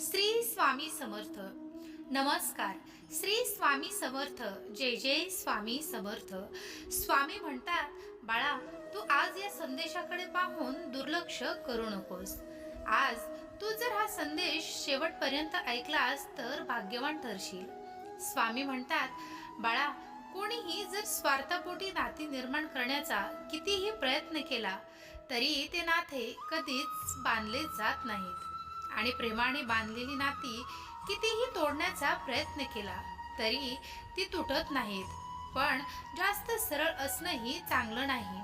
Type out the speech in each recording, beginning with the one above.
श्री स्वामी समर्थ. नमस्कार. श्री स्वामी समर्थ. जय जय स्वामी समर्थ. स्वामी म्हणतात बाळा तू आज या संदेशाकडे पाहून दुर्लक्ष करू नकोस. आज तू जर हा संदेश शेवटपर्यंत ऐकलास तर भाग्यवान ठरशील. स्वामी म्हणतात बाळा कोणीही जर स्वार्थापोटी नाती निर्माण करण्याचा कितीही प्रयत्न केला तरी ते नाते कधीच बांधले जात नाहीत. आणि प्रेमाने बांधलेली नाती कितीही तोडण्याचा प्रयत्न केला तरी ती तुटत नाहीत. पण जास्त सरळ असणंही चांगलं नाही.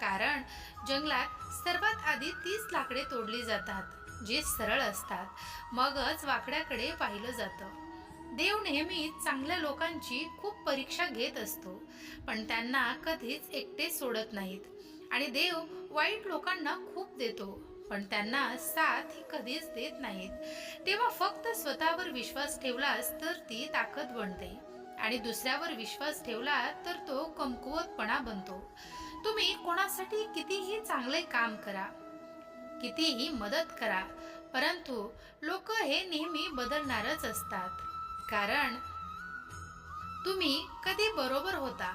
कारण जंगलात सर्वात आधी तीच लाकडे तोडली जातात जे सरळ असतात. मगच वाकड्याकडे पाहिलं जातं. देव नेहमीच चांगल्या लोकांची खूप परीक्षा घेत असतो पण त्यांना कधीच एकटे सोडत नाहीत. आणि देव वाईट लोकांना खूप देतो. पण त्यांना साथ ही कधीच देत नाहीत. तेव्हा फक्त स्वतःवर विश्वास ठेवलास तर ती ताकद बनते. आणि दुसऱ्यावर विश्वास ठेवला तर तो कमकुवतपणा बनतो. तुम्ही कोणासाठी कितीही चांगले काम करा कितीही मदत करा परंतु लोक हे नेहमी बदलणारच असतात. कारण तुम्ही कधी बरोबर होता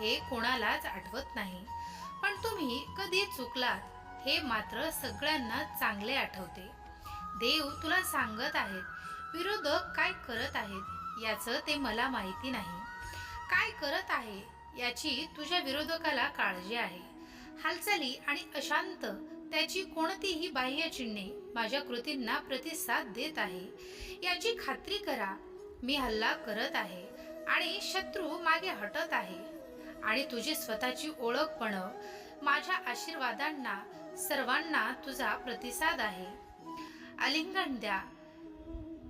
हे कोणालाच आठवत नाही. पण तुम्ही कधी चुकलात हे मात्र सगळ्यांना चांगले आठवते. देव तुला सांगत आहेत विरोधक काय करत आहेत याचं ते मला माहिती नाही. काय करत आहे याची तुझ्या विरोधकाला काळजी आहे. हालचाली आणि अशांत त्याची कोणतीही बाह्य चिन्हे माझ्या कृतींना प्रतिसाद देत आहे. याची खात्री करा मी हल्ला करत आहे आणि शत्रू मागे हटत आहे. आणि तुझी स्वतःची ओळख बनव माझ्या आशीर्वादांना सर्वांना तुझा प्रतिसाद आहे. आलिंगन द्या.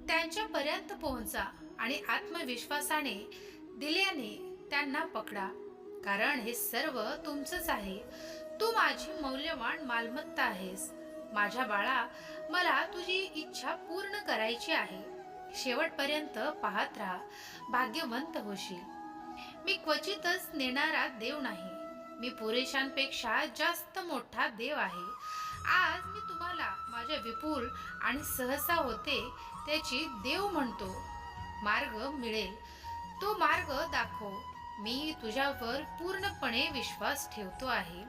त्यांच्यापर्यंत पोहोचा आणि आत्मविश्वासाने दिल्याने त्यांना पकडा. कारण हे सर्व तुमचंच आहे. तू माझी मौल्यवान मालमत्ता आहेस. माझ्या बाळा मला तुझी इच्छा पूर्ण करायची आहे. शेवटपर्यंत पाहत राहा. भाग्यवंत होशील. मी क्वचितच नेणारा देव नाही. मी पुरेशांपेक्षा जास्त मोठा देव आहे. आज मी तुम्हाला माझ्या विपुल आणि सहसा होते त्याची देव म्हणतो. मार्ग मिळेल. तो मार्ग दाखव. मी तुझ्यावर पूर्णपणे विश्वास ठेवतो आहे.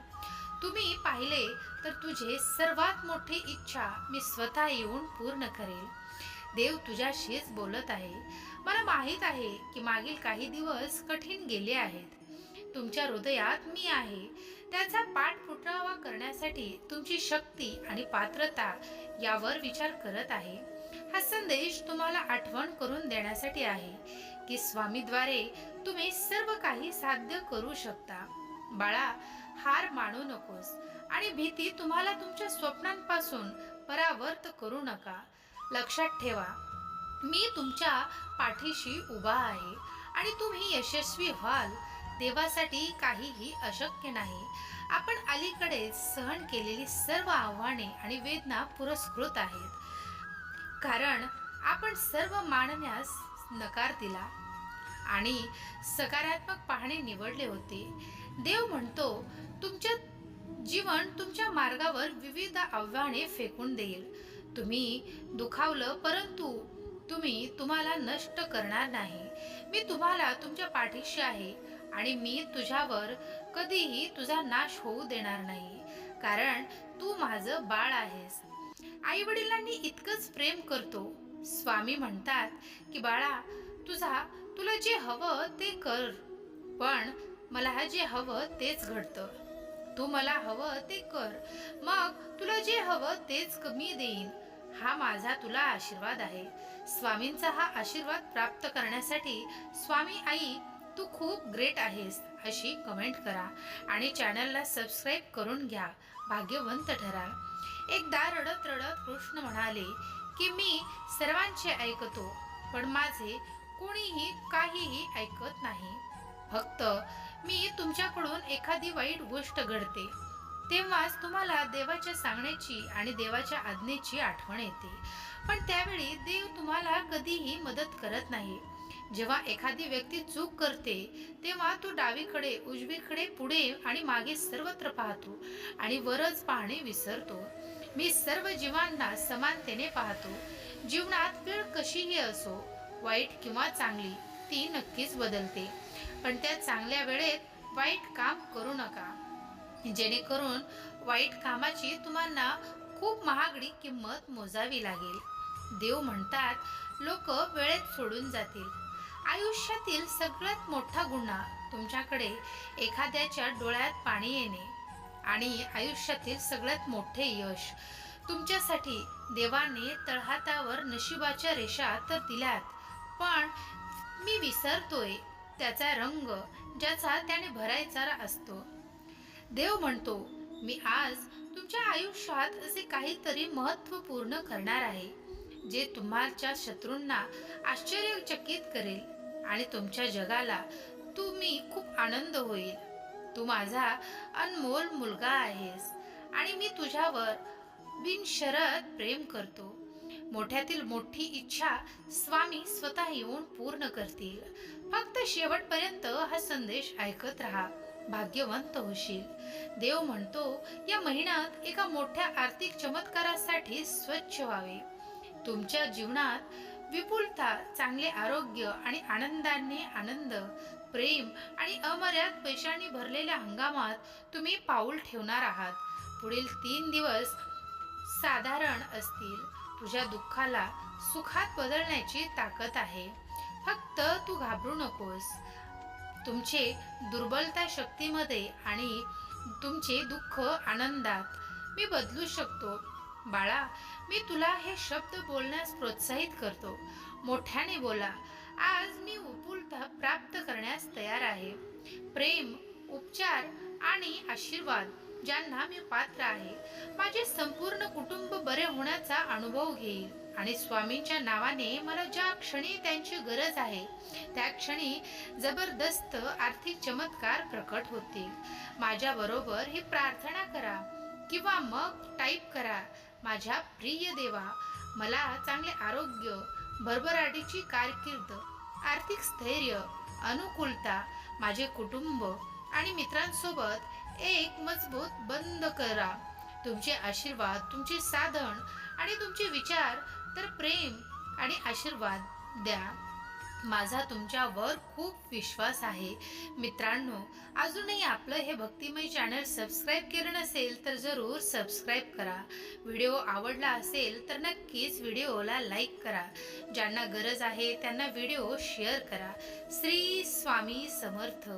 तुम्ही पाहिले तर तुझे सर्वात मोठी इच्छा मी स्वतः येऊन पूर्ण करेल. देव तुझ्याशीच बोलत आहे. मला माहीत आहे की मागील काही दिवस कठीण गेले आहेत. तुमच्या हृदयात मी आहे. त्याचा पाठपुरावा करण्यासाठी तुमची शक्ती आणि पात्रता यावर विचार करत आहे. हा संदेश तुम्हाला आठवण करून देण्यासाठी आहे की स्वामीद्वारे तुम्ही सर्व काही साध्य करू शकता. बाळा हार मानू नकोस आणि भीती तुम्हाला तुमच्या स्वप्नांपासून परावर्त करू नका. लक्षात ठेवा मी तुमच्या पाठीशी उभा आहे आणि तुम्ही यशस्वी व्हाल. देवासाठी काहीही अशक्य नाही. आपण अलीकडे सहन केलेली सर्व आव्हाने आणि वेदना पुरस्कृत आहेत. कारण आपण सर्व मानण्यास नकार दिला आणि सकारात्मक पाहणे निवडले होते. देव म्हणतो तुमच्या जीवन तुमच्या मार्गावर विविध आव्हाने फेकून देईल. तुम्ही दुखावलं परंतु तुम्ही तुम्हाला नष्ट करणार नाही. मी तुम्हाला तुमच्या पाठीशी आहे. आणि मी तुझ्यावर कधीही तुझा नाश होऊ देणार नाही. कारण तू माझं बाळ आहेस. आई वडिलांनी इतकंच प्रेम करतो. स्वामी म्हणतात की बाळा तुझा तुला जे हवं ते कर. पण मला जे हवं तेच घडतं. तू मला हवं ते कर. मग तुला जे हवं तेच मी देईन. हा माझा तुला आशीर्वाद आहे. स्वामींचा हा आशीर्वाद प्राप्त करण्यासाठी स्वामी आई तू खूप ग्रेट आहेस अशी कमेंट करा आणि चॅनलला सबस्क्राईब करून घ्या. भाग्यवंत ठरा. एकदा रडत रडत कृष्ण म्हणाले की मी सर्वांचे ऐकतो पण माझे कोणीही काहीही ऐकत नाही. फक्त मी तुमच्याकडून एखादी वाईट गोष्ट घडते. तेव्हाच तुम्हाला देवाच्या सांगण्याची आणि देवाच्या आज्ञेची आठवण येते. पण त्यावेळी देव तुम्हाला कधीही मदत करत नाही. जेव्हा एखादी व्यक्ती चूक करते तेव्हा तो डावीकडे उजवीकडे पुढे आणि मागे सर्वत्र पाहतो आणि वरच पाहणे विसरतो. मी सर्व जीवांना समानतेने पाहतो. जीवनात वेळ कशीही असो वाईट किंवा चांगली ती नक्कीच बदलते. पण त्या चांगल्या वेळेत वाईट काम करू नका. जेणेकरून वाईट कामाची तुम्हाला खूप महागडी किंमत मोजावी लागेल. देव म्हणतात लोक वेळेत सोडून जातील. आयुष्यातील सगळ्यात मोठा गुन्हा तुमच्याकडे एखाद्याच्या डोळ्यात पाणी येणे आणि आयुष्यातील सगळ्यात मोठे यश. तुमच्यासाठी देवाने तळहातावर नशिबाच्या रेषा तर दिल्यात पण मी विसरतोय त्याचा रंग ज्याचा त्याने भरायचा असतो. देव म्हणतो मी आज तुमच्या आयुष्यात असे काहीतरी महत्त्वपूर्ण करणार आहे जे तुम्हाच्या शत्रूंना आश्चर्यचकित करेल. आणि तुमच्या जगाला तुम्ही खूप आनंद होईल. तू माझा अनमोल मुलगा आहेस आणि मी तुझ्यावर बिनशरत प्रेम करतो. मोठ्यातील मोठी इच्छा स्वामी स्वतः येऊन पूर्ण करतील. फक्त शेवटपर्यंत हा संदेश ऐकत राहा. भाग्यवंत होशील. देव म्हणतो या महिन्यात एका मोठ्या आर्थिक चमत्कारासाठी स्वच्छ व्हावे. तुमच्या जीवनात विपुलता चांगले आरोग्य आणि आनंदाने आनंद प्रेम आणि अमर्याद पैशांनी भरलेल्या हंगामात तुम्ही पाऊल ठेवणार आहात. पुढील तीन दिवस साधारण असतील. तुझ्या दुःखाला सुखात बदलण्याची ताकद आहे. फक्त तू घाबरू नकोस. तुमचे दुर्बलता शक्तीमध्ये आणि तुमचे दुःख आनंदात मी बदलू शकतो. बाळा मी तुला हे शब्द बोलण्यास प्रोत्साहित करतो. मोठ्याने बोला आज मी उपुलता प्राप्त करण्यास तयार आहे. प्रेम उपचार आणि आशीर्वाद ज्यांना मी पात्र आहे माझे संपूर्ण कुटुंब बरे होण्याचा अनुभव घेईल. आणि स्वामींच्या नावाने मला ज्या क्षणी त्यांची गरज आहे त्या क्षणी जबरदस्त आर्थिक चमत्कार प्रकट होतील. माझ्याबरोबर ही प्रार्थना करा. किंवा मग टाईप करा माझ्या प्रिय देवा मला चांगले आरोग्य भरभराटीची कारकीर्द आर्थिक स्थैर्य अनुकूलता माझे कुटुंब आणि मित्रांसोबत एक मजबूत बंद करा. तुमचे आशीर्वाद तुमचे साधन आणि तुमचे विचार तर प्रेम आणि आशीर्वाद द्या. माझा तुमच्यावर खूप विश्वास आहे. मित्रांनो अजूनही आपलं हे भक्तिमय चॅनल सबस्क्राईब केलं नसेल तर जरूर सबस्क्राईब करा. व्हिडिओ आवडला असेल तर नक्कीच व्हिडिओला लाईक करा. ज्यांना गरज आहे त्यांना व्हिडिओ शेअर करा. श्री स्वामी समर्थ.